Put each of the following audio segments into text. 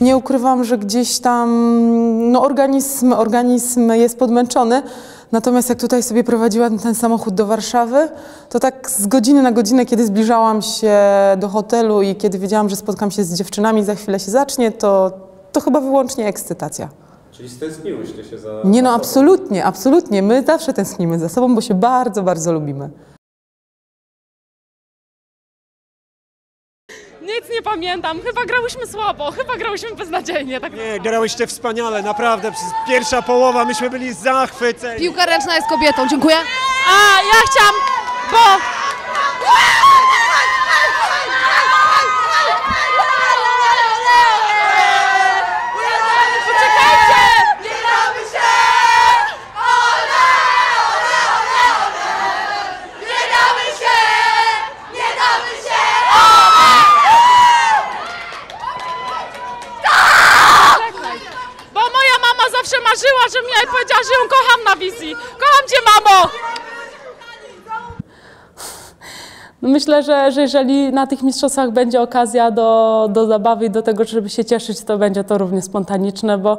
Nie ukrywam, że gdzieś tam no, organizm, organizm jest podmęczony. Natomiast jak tutaj sobie prowadziłam ten samochód do Warszawy, to tak z godziny na godzinę, kiedy zbliżałam się do hotelu i kiedy wiedziałam, że spotkam się z dziewczynami, za chwilę się zacznie, to, to chyba wyłącznie ekscytacja. Czyli stęskniłyście się za... Nie no, absolutnie, absolutnie. My zawsze tęsknimy za sobą, bo się bardzo, bardzo lubimy. Nic nie pamiętam, chyba grałyśmy słabo, chyba grałyśmy beznadziejnie. Tak Nie, grałyście wspaniale, naprawdę. Przez pierwsza połowa myśmy byli zachwyceni. Piłka ręczna jest kobietą, dziękuję. A ja chciałam, bo Bo żebym ja jej powiedziała, że ją kocham na wizji. Kocham cię, mamo! No Myślę, że, że jeżeli na tych mistrzostwach będzie okazja do, do zabawy i do tego, żeby się cieszyć, to będzie to równie spontaniczne, bo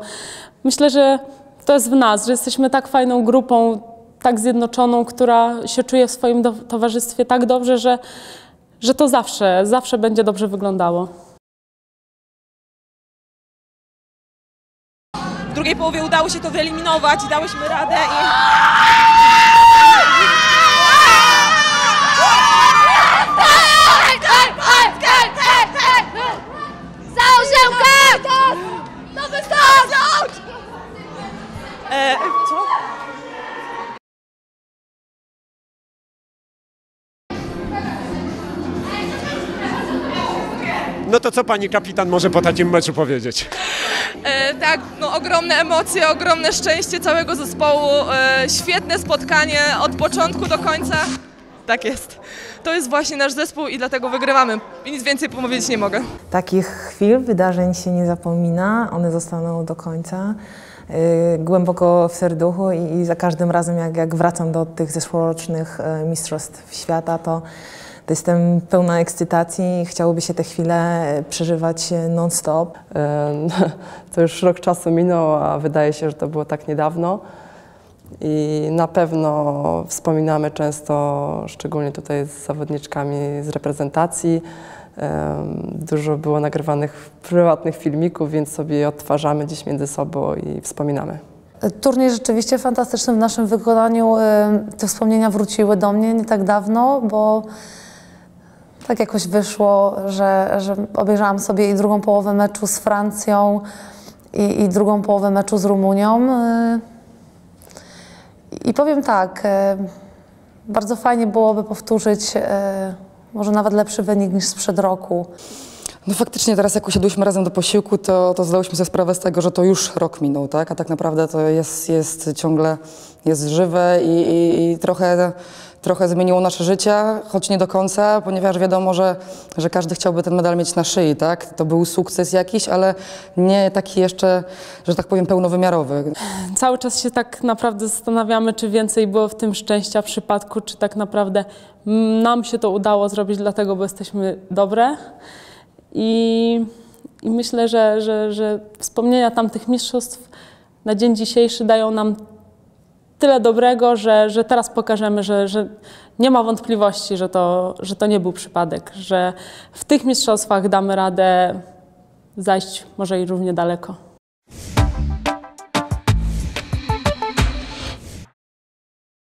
myślę, że to jest w nas, że jesteśmy tak fajną grupą, tak zjednoczoną, która się czuje w swoim towarzystwie tak dobrze, że, że to zawsze, zawsze będzie dobrze wyglądało. Drugiej połowie udało się to wyeliminować i dałyśmy radę i No to co pani kapitan może po takim meczu powiedzieć? E, tak, no ogromne emocje, ogromne szczęście całego zespołu, e, świetne spotkanie od początku do końca. Tak jest. To jest właśnie nasz zespół i dlatego wygrywamy. I nic więcej powiedzieć nie mogę. Takich chwil, wydarzeń się nie zapomina, one zostaną do końca. Yy, głęboko w serduchu i, i za każdym razem, jak, jak wracam do tych zeszłorocznych e, Mistrzostw Świata, to, to jestem pełna ekscytacji i chciałoby się te chwile e, przeżywać e, non-stop. To już rok czasu minął, a wydaje się, że to było tak niedawno. I na pewno wspominamy często, szczególnie tutaj z zawodniczkami z reprezentacji. Dużo było nagrywanych prywatnych filmików, więc sobie je odtwarzamy gdzieś między sobą i wspominamy. Turniej rzeczywiście fantastyczny w naszym wykonaniu. Te wspomnienia wróciły do mnie nie tak dawno, bo tak jakoś wyszło, że, że obejrzałam sobie i drugą połowę meczu z Francją i, i drugą połowę meczu z Rumunią. I powiem tak, y, bardzo fajnie byłoby powtórzyć y, może nawet lepszy wynik niż sprzed roku. No faktycznie teraz jak usiadłyśmy razem do posiłku, to, to zdałyśmy sobie sprawę z tego, że to już rok minął, tak? A tak naprawdę to jest, jest ciągle jest żywe i, i, i trochę, trochę zmieniło nasze życie, choć nie do końca, ponieważ wiadomo, że, że każdy chciałby ten medal mieć na szyi, tak? To był sukces jakiś, ale nie taki jeszcze, że tak powiem, pełnowymiarowy. Cały czas się tak naprawdę zastanawiamy, czy więcej było w tym szczęścia przypadku, czy tak naprawdę nam się to udało zrobić dlatego, bo jesteśmy dobre. I, i myślę, że, że, że wspomnienia tamtych mistrzostw na dzień dzisiejszy dają nam tyle dobrego, że, że teraz pokażemy, że, że nie ma wątpliwości, że to, że to nie był przypadek, że w tych mistrzostwach damy radę zajść może i równie daleko.